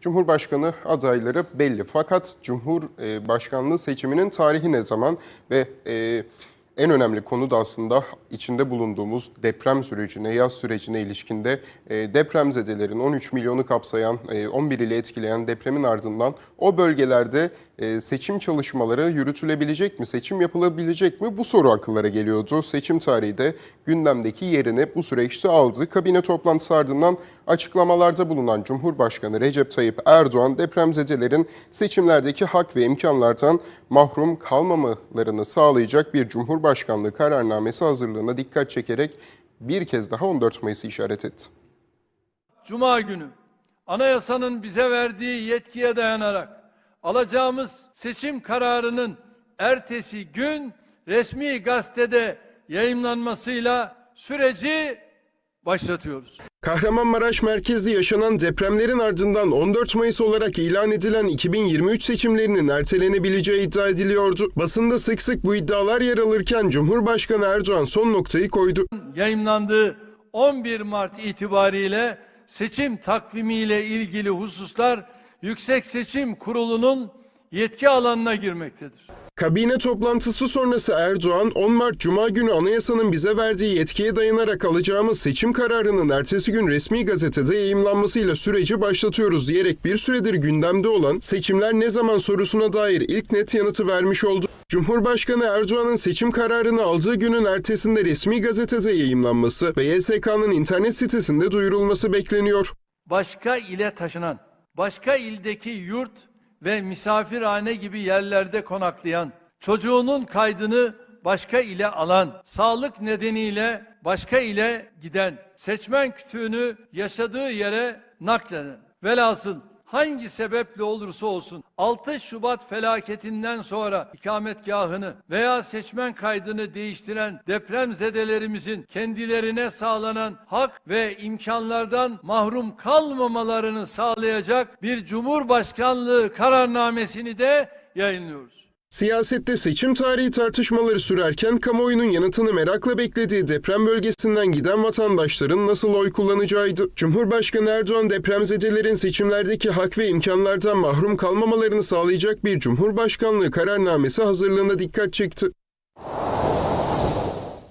Cumhurbaşkanı adayları belli. Fakat Cumhurbaşkanlığı seçiminin tarihi ne zaman ve e, en önemli konu da aslında içinde bulunduğumuz deprem sürecine, yaz sürecine ilişkinde e, depremzedelerin 13 milyonu kapsayan, e, 11 ili etkileyen depremin ardından o bölgelerde e, seçim çalışmaları yürütülebilecek mi, seçim yapılabilecek mi bu soru akıllara geliyordu. Seçim tarihi de gündemdeki yerini bu süreçte aldı. Kabine toplantısı ardından açıklamalarda bulunan Cumhurbaşkanı Recep Tayyip Erdoğan depremzedelerin seçimlerdeki hak ve imkanlardan mahrum kalmamalarını sağlayacak bir Cumhurbaşkanlığı kararnamesi hazırlığına dikkat çekerek bir kez daha 14 Mayıs'ı işaret etti. Cuma günü anayasanın bize verdiği yetkiye dayanarak alacağımız seçim kararının ertesi gün resmi gazetede yayımlanmasıyla süreci başlatıyoruz. Kahramanmaraş merkezli yaşanan depremlerin ardından 14 Mayıs olarak ilan edilen 2023 seçimlerinin ertelenebileceği iddia ediliyordu. Basında sık sık bu iddialar yer alırken Cumhurbaşkanı Erdoğan son noktayı koydu. Yayımlandığı 11 Mart itibariyle seçim takvimiyle ilgili hususlar Yüksek Seçim Kurulu'nun yetki alanına girmektedir. Kabine toplantısı sonrası Erdoğan, 10 Mart Cuma günü anayasanın bize verdiği yetkiye dayanarak alacağımız seçim kararının ertesi gün resmi gazetede yayımlanmasıyla süreci başlatıyoruz diyerek bir süredir gündemde olan seçimler ne zaman sorusuna dair ilk net yanıtı vermiş oldu. Cumhurbaşkanı Erdoğan'ın seçim kararını aldığı günün ertesinde resmi gazetede yayımlanması ve YSK'nın internet sitesinde duyurulması bekleniyor. başka ile taşınan, başka ildeki yurt ve misafirhane gibi yerlerde konaklayan, çocuğunun kaydını başka ile alan, sağlık nedeniyle başka ile giden, seçmen kütüğünü yaşadığı yere nakleden, velhasıl hangi sebeple olursa olsun 6 Şubat felaketinden sonra ikametgahını veya seçmen kaydını değiştiren depremzedelerimizin kendilerine sağlanan hak ve imkanlardan mahrum kalmamalarını sağlayacak bir Cumhurbaşkanlığı kararnamesini de yayınlıyoruz. Siyasette seçim tarihi tartışmaları sürerken kamuoyunun yanıtını merakla beklediği deprem bölgesinden giden vatandaşların nasıl oy kullanacağıydı. Cumhurbaşkanı Erdoğan depremzedelerin seçimlerdeki hak ve imkanlardan mahrum kalmamalarını sağlayacak bir Cumhurbaşkanlığı kararnamesi hazırlığına dikkat çekti.